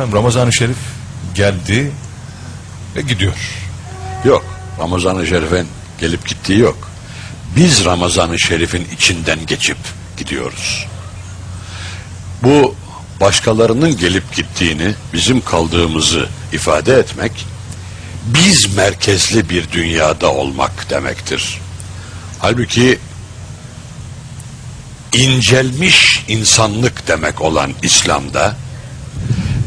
Efendim Ramazan-ı Şerif geldi ve gidiyor. Yok. Ramazan-ı Şerif'in gelip gittiği yok. Biz Ramazan-ı Şerif'in içinden geçip gidiyoruz. Bu başkalarının gelip gittiğini, bizim kaldığımızı ifade etmek, biz merkezli bir dünyada olmak demektir. Halbuki incelmiş insanlık demek olan İslam'da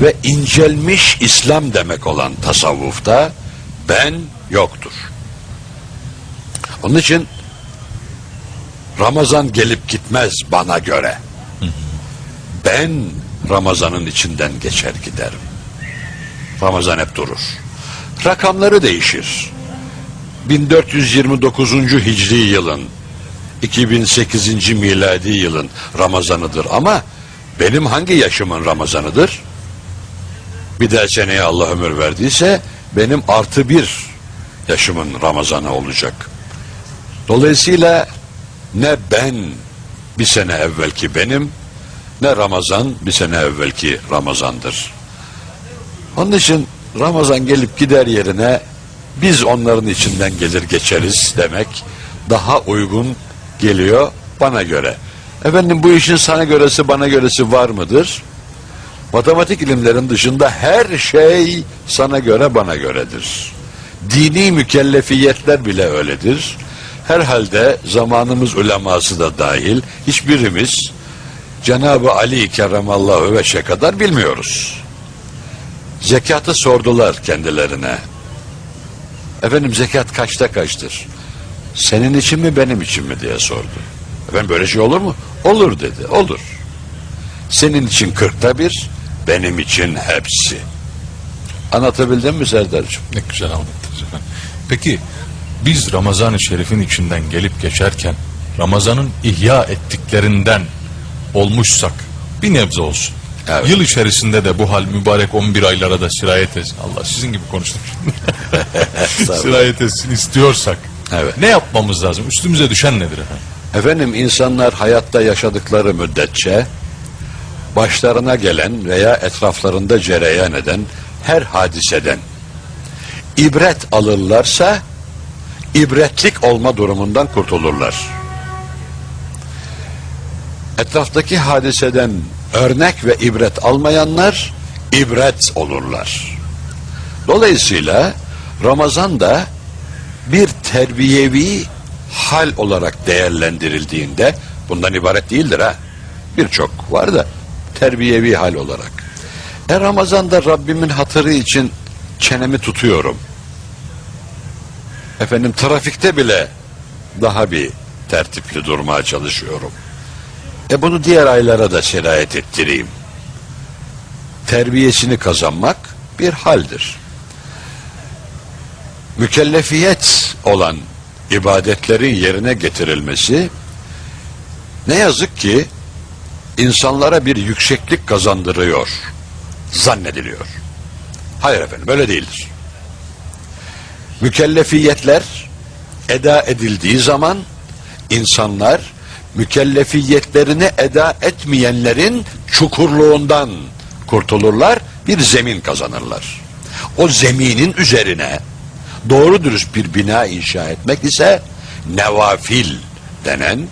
ve incelmiş İslam demek olan tasavvufta ben yoktur. Onun için Ramazan gelip gitmez bana göre. Ben Ramazan'ın içinden geçer giderim. Ramazan hep durur. Rakamları değişir. 1429. Hicri yılın 2008. miladi yılın Ramazanıdır ama benim hangi yaşımın Ramazanıdır? Bir de seneye Allah ömür verdiyse benim artı bir yaşımın Ramazanı olacak. Dolayısıyla ne ben bir sene evvelki benim ne Ramazan bir sene evvelki Ramazan'dır. Onun için Ramazan gelip gider yerine biz onların içinden gelir geçeriz demek daha uygun geliyor bana göre. Efendim bu işin sana göresi bana göresi var mıdır? Matematik ilimlerin dışında her şey sana göre bana göredir. Dini mükellefiyetler bile öyledir. Herhalde zamanımız uleması da dahil hiçbirimiz Cenab-ı Ali kerramallahu veşe kadar bilmiyoruz. Zekatı sordular kendilerine. Efendim zekat kaçta kaçtır? Senin için mi benim için mi diye sordu. Efendim böyle şey olur mu? Olur dedi. Olur. Senin için kırkta bir, benim için hepsi. Anlatabildim mi Serdar'cığım? Ne güzel anlattınız efendim. Peki biz Ramazan-ı Şerif'in içinden gelip geçerken Ramazan'ın ihya ettiklerinden olmuşsak bir nebze olsun. Evet. Yıl içerisinde de bu hal mübarek 11 aylara da sirayet etsin. Allah sizin gibi konuştum. sirayet etsin istiyorsak. Evet. Ne yapmamız lazım? Üstümüze düşen nedir efendim? Efendim insanlar hayatta yaşadıkları müddetçe başlarına gelen veya etraflarında cereyan eden her hadiseden ibret alırlarsa ibretlik olma durumundan kurtulurlar. Etraftaki hadiseden örnek ve ibret almayanlar ibret olurlar. Dolayısıyla Ramazan da bir terbiyevi hal olarak değerlendirildiğinde bundan ibaret değildir ha. Birçok var da terbiyevi hal olarak. E Ramazan'da Rabbimin hatırı için çenemi tutuyorum. Efendim trafikte bile daha bir tertipli durmaya çalışıyorum. E bunu diğer aylara da sirayet ettireyim. Terbiyesini kazanmak bir haldir. Mükellefiyet olan ibadetlerin yerine getirilmesi ne yazık ki insanlara bir yükseklik kazandırıyor zannediliyor. Hayır efendim öyle değildir. Mükellefiyetler eda edildiği zaman insanlar mükellefiyetlerini eda etmeyenlerin çukurluğundan kurtulurlar, bir zemin kazanırlar. O zeminin üzerine doğru dürüst bir bina inşa etmek ise nevafil denen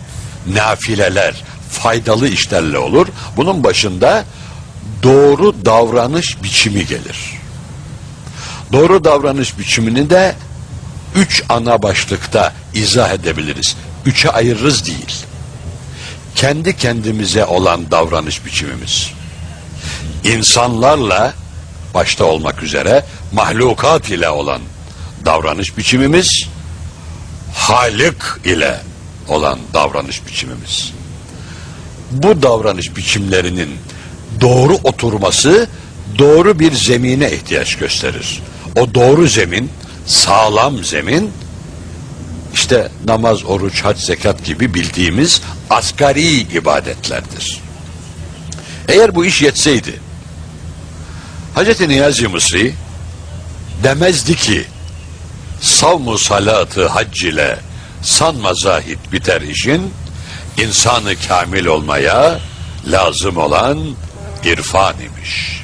nafileler, faydalı işlerle olur. Bunun başında doğru davranış biçimi gelir. Doğru davranış biçimini de üç ana başlıkta izah edebiliriz. Üçe ayırırız değil. Kendi kendimize olan davranış biçimimiz. İnsanlarla başta olmak üzere mahlukat ile olan davranış biçimimiz, Halik ile olan davranış biçimimiz. Bu davranış biçimlerinin doğru oturması doğru bir zemine ihtiyaç gösterir. O doğru zemin, sağlam zemin işte namaz, oruç, hac, zekat gibi bildiğimiz asgari ibadetlerdir. Eğer bu iş yetseydi Hz. Niyazi Mısri demezdi ki savmu salatı hac ile sanma zahit biter işin insanı kamil olmaya lazım olan irfan imiş.